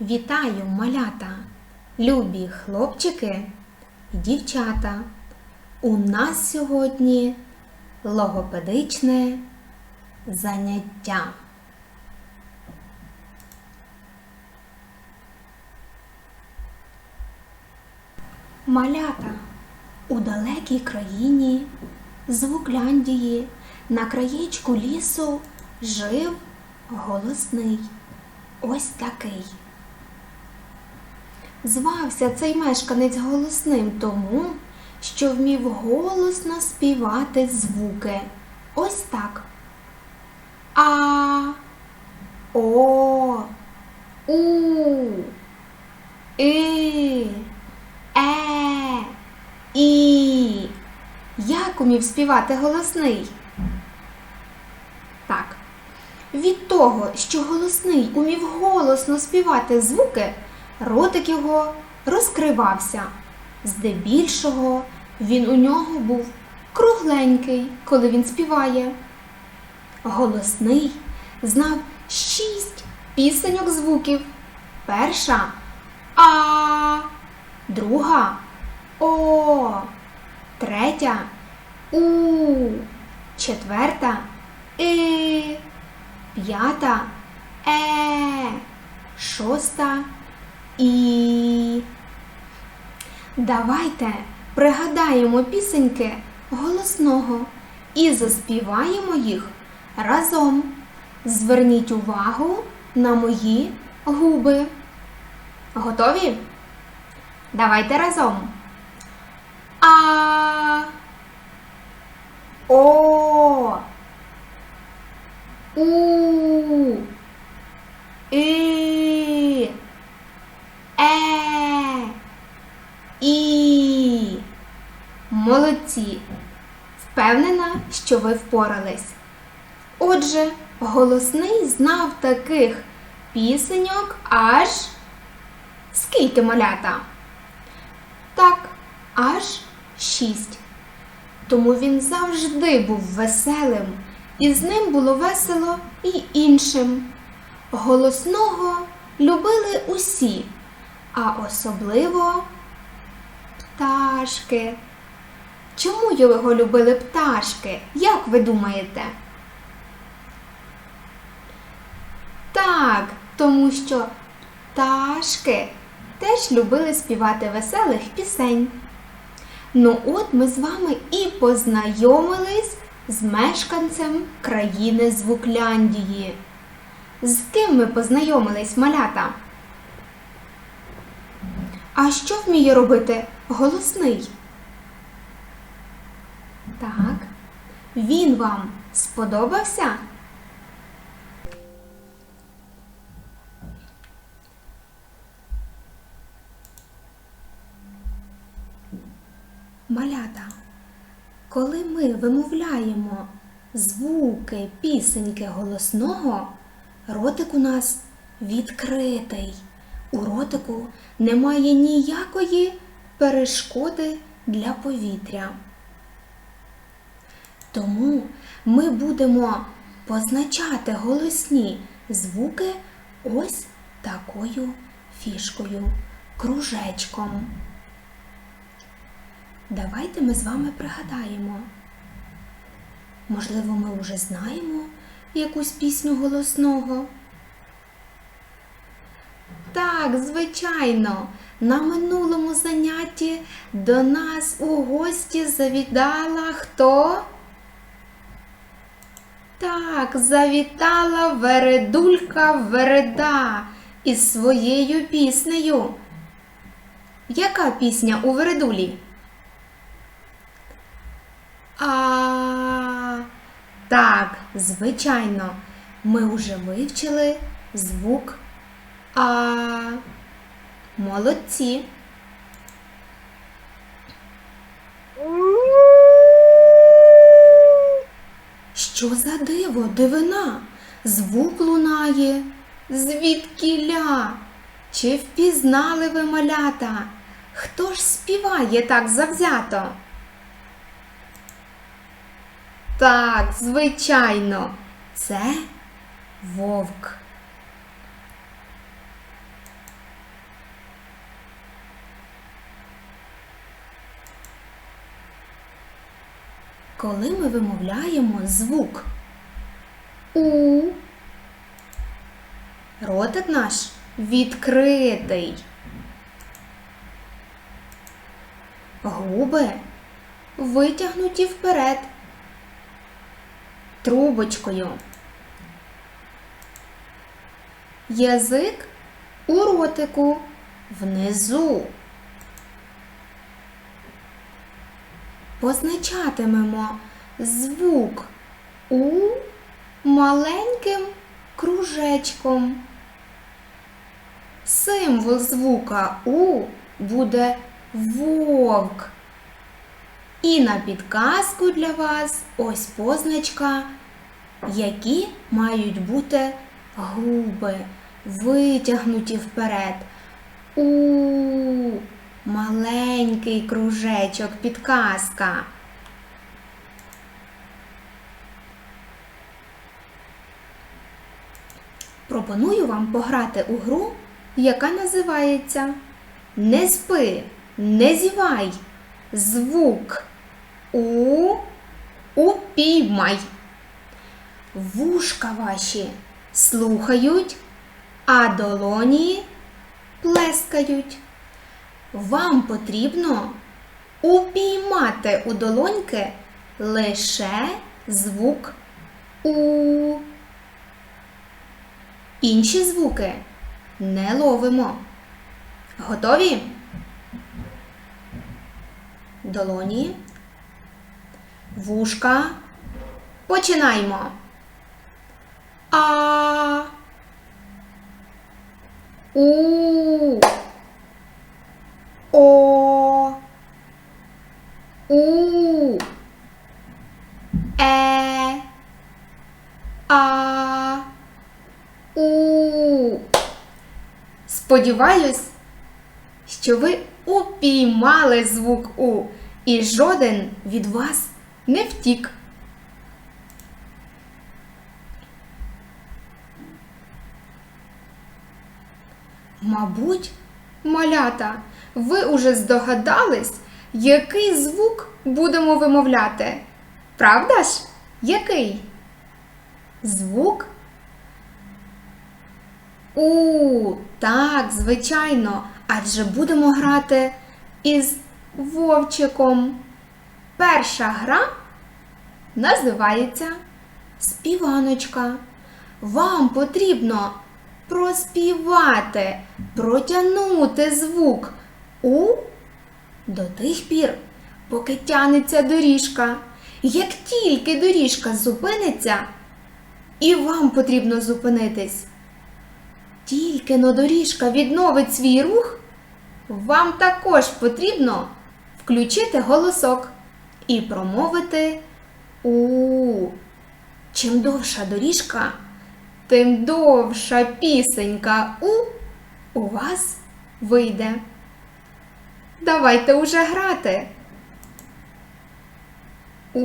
Вітаю, малята, любі хлопчики і дівчата. У нас сьогодні логопедичне заняття. Малята у далекій країні Звукляндії на краєчку лісу жив голосний. Ось такий. Звався цей мешканець голосним тому, що вмів голосно співати звуки. Ось так. А, О, У, И, Е, І. Як умів співати голосний? Так. Від того, що голосний умів голосно співати звуки, ротик його розкривався. Здебільшого він у нього був кругленький, коли він співає. Голосний знав шість пісеньок звуків. Перша А, друга О, третя У, четверта И, п'ята Е, шоста І. Давайте пригадаємо пісеньки голосного і заспіваємо їх разом. Зверніть увагу на мої губи. Готові? Давайте разом. А. О. У. И. Е. І. Молодці. Впевнена, що ви впорались. Отже, голосний знав таких пісеньок аж скільки малята? Так, аж шість. Тому він завжди був веселим, і з ним було весело і іншим. Голосного любили усі, а особливо пташки. Чому його любили пташки? Як ви думаєте? Так, тому що пташки теж любили співати веселих пісень. Ну от ми з вами і познайомились з мешканцем країни Звукляндії. З ким ми познайомились, малята? А що вміє робити голосний? Так. Він вам сподобався? Малята, коли ми вимовляємо звуки пісеньки голосного, ротик у нас відкритий. У ротику немає ніякої перешкоди для повітря. Тому ми будемо позначати голосні звуки ось такою фішкою, кружечком. Давайте ми з вами пригадаємо. Можливо, ми вже знаємо якусь пісню голосного. Так, звичайно, на минулому занятті до нас у гості завітала хто? Так, завітала Вередулька Вереда із своєю піснею. Яка пісня у Вередулі? А, так, звичайно, ми вже вивчили звук А. Молодці. Що за диво, дивина? Звук лунає. Звідкіля? Чи впізнали ви малята? Хто ж співає так завзято? Так, звичайно, це вовк. Коли ми вимовляємо звук У. Ротик наш відкритий. Губи витягнуті вперед. Трубочкою. Язик у ротику внизу. Позначатимемо звук У маленьким кружечком. Символ звука У буде вовк. І на підказку для вас ось позначка, які мають бути губи, витягнуті вперед. У маленький кружечок, підказка. Пропоную вам пограти у гру, яка називається Не спи, не зівай. Звук у упіймай. Вушка ваші слухають, а долоні плескають. Вам потрібно упіймати у долоньки лише звук у. Інші звуки не ловимо. Готові? Долоні. Вушка. Починаємо. А. У. О. У. Е. А. У. Сподіваюсь, що ви упіймали звук У, і жоден від вас не втік. Мабуть, малята, ви уже здогадались, який звук будемо вимовляти. Правда ж? Який? Звук у, так, звичайно, адже будемо грати із вовчиком. Перша гра називається Співаночка. Вам потрібно проспівати, протягнути звук У до тих пір, поки тянеться доріжка. Як тільки доріжка зупиниться, і вам потрібно зупинитись. Тільки но доріжка відновить свій рух, вам також потрібно включити голосок і промовити У. Чим довша доріжка, тим довша пісенька У у вас вийде. Давайте уже грати. У.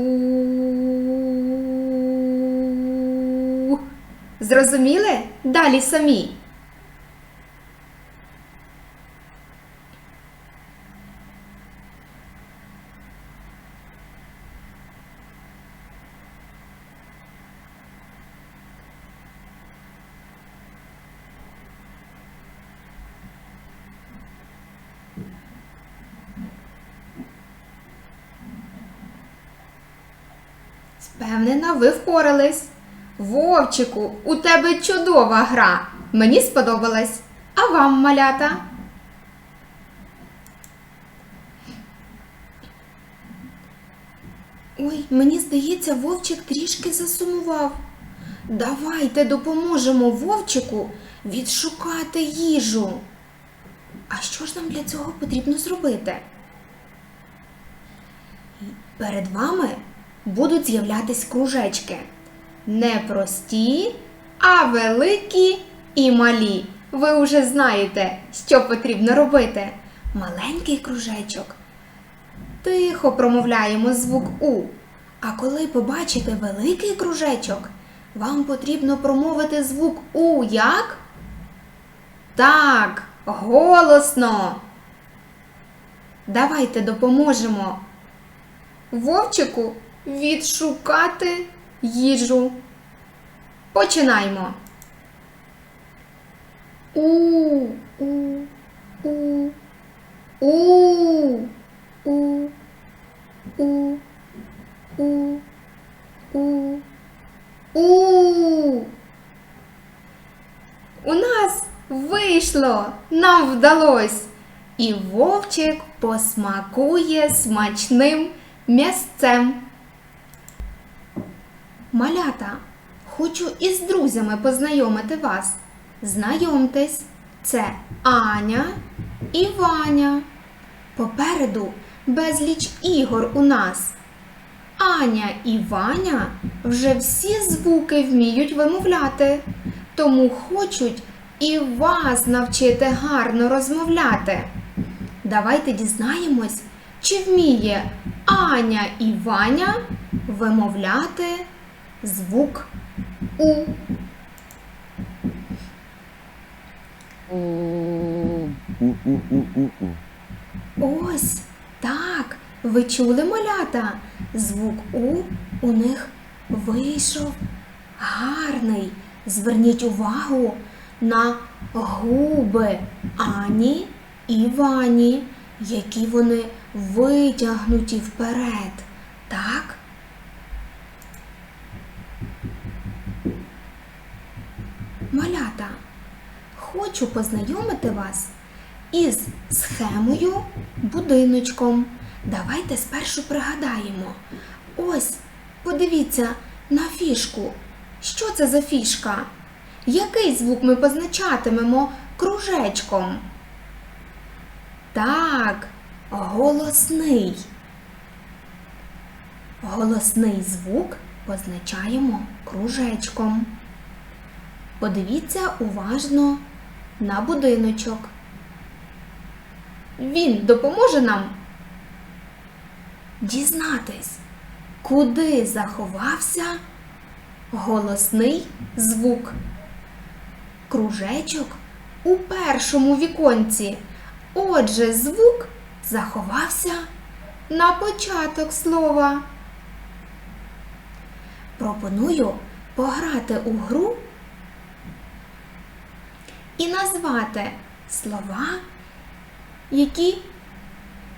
Зрозуміли? Далі самі. Впевнена, ви впорались. Вовчику, у тебе чудова гра. Мені сподобалась. А вам, малята? Ой, мені здається, вовчик трішки засумував. Давайте допоможемо вовчику відшукати їжу. А що ж нам для цього потрібно зробити? Перед вами будуть з'являтись кружечки. Не прості, а великі і малі. Ви вже знаєте, що потрібно робити. Маленький кружечок. Тихо промовляємо звук У. А коли побачите великий кружечок, вам потрібно промовити звук У як? Так, голосно. Давайте допоможемо Вовчику відшукати їжу. Починаймо. У, у, у, у, у, у, у, у, у. У нас вийшло, нам вдалось. І вовчик посмакує смачним м'ясцем. Малята, хочу із друзями познайомити вас. Знайомтесь, це Аня і Ваня. Попереду безліч ігор у нас. Аня і Ваня вже всі звуки вміють вимовляти, тому хочуть і вас навчити гарно розмовляти. Давайте дізнаємось, чи вміє Аня і Ваня вимовляти звук У. У-у-у-у-у. Ось так, ви чули малята. Звук У у них вийшов гарний. Зверніть увагу на губи Ані і Вані, які вони витягнуті вперед. Так? Малята, хочу познайомити вас із схемою будиночком. Давайте спершу пригадаємо. Ось, подивіться на фішку. Що це за фішка? Який звук ми позначатимемо кружечком? Так, голосний. Голосний звук позначаємо кружечком. Подивіться уважно на будиночок. Він допоможе нам дізнатись, куди заховався голосний звук. Кружечок у першому віконці. Отже, звук заховався на початок слова. Пропоную пограти у гру і назвати слова, які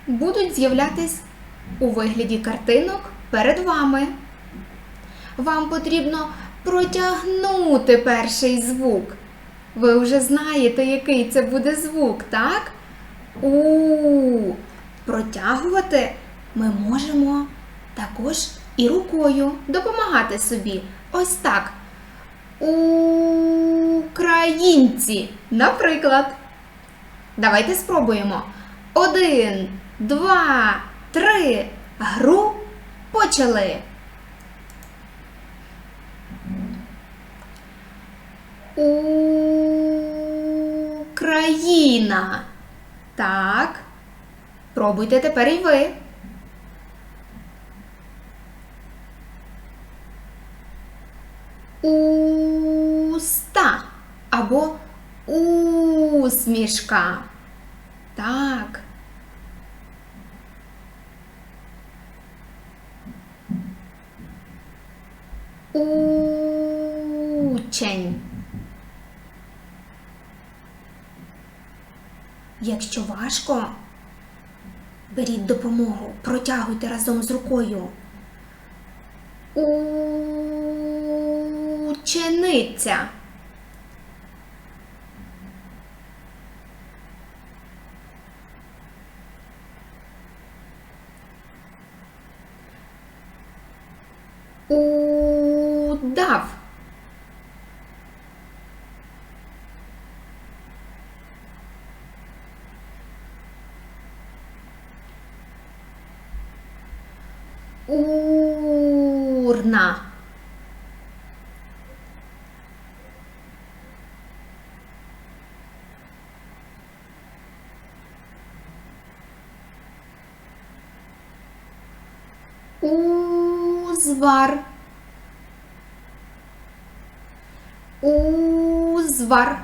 будуть з'являтись у вигляді картинок перед вами. Вам потрібно протягнути перший звук. Ви вже знаєте, який це буде звук, так? У протягувати ми можемо також і рукою допомагати собі. Ось так. Українці, наприклад. Давайте спробуємо. Один, два, три. Гру почали. Україна. Так. Пробуйте тепер і ви. Уста або усмішка. Так. Учень. Якщо важко, беріть допомогу, протягуйте разом з рукою. Учениця. Узвар. Узвар.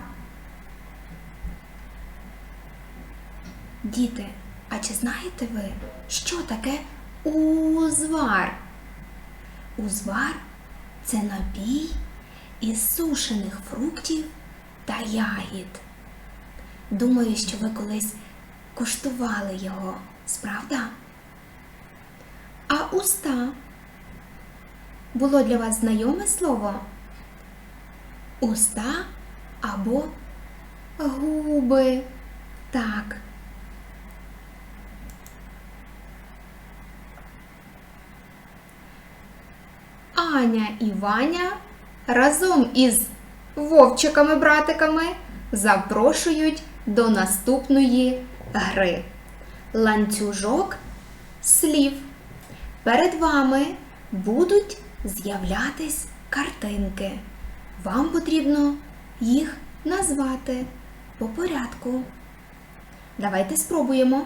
Діти, а чи знаєте ви, що таке узвар? Узвар це напій із сушених фруктів та ягід. Думаю, що ви колись куштували його, справда? Уста було для вас знайоме слово? Уста або губи. Так. Аня і Ваня разом із вовчиками-братиками запрошують до наступної гри. Ланцюжок слів. Перед вами будуть з'являтись картинки. Вам потрібно їх назвати по порядку. Давайте спробуємо.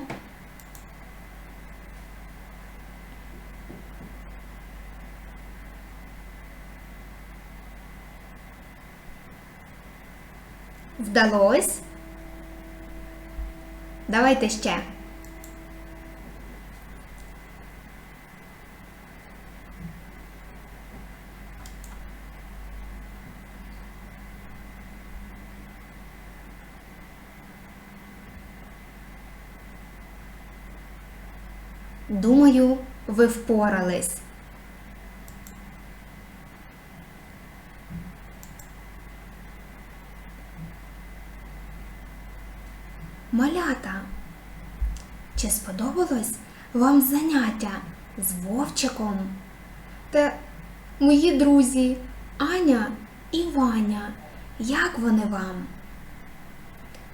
Вдалось? Давайте ще. Думаю, ви впорались. Малята, чи сподобалось вам заняття з Вовчиком? Та мої друзі Аня і Ваня, як вони вам?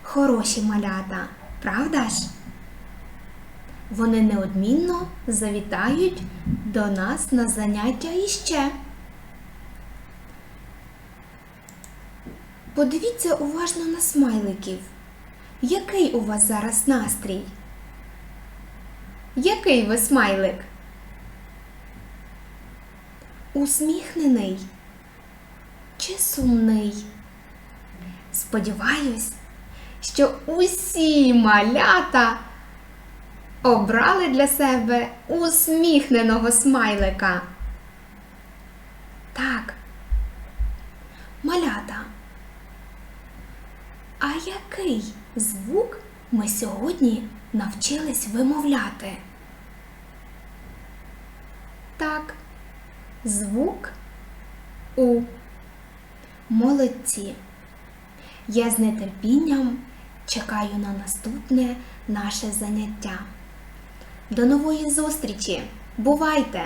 Хороші малята, правда ж? Вони неодмінно завітають до нас на заняття іще. Подивіться уважно на смайликів. Який у вас зараз настрій? Який ви смайлик? Усміхнений чи сумний? Сподіваюсь, що усі малята обрали для себе усміхненого смайлика. Так, малята. А який звук ми сьогодні навчились вимовляти? Так, звук У. Молодці. Я з нетерпінням чекаю на наступне наше заняття. До нової зустрічі! Бувайте!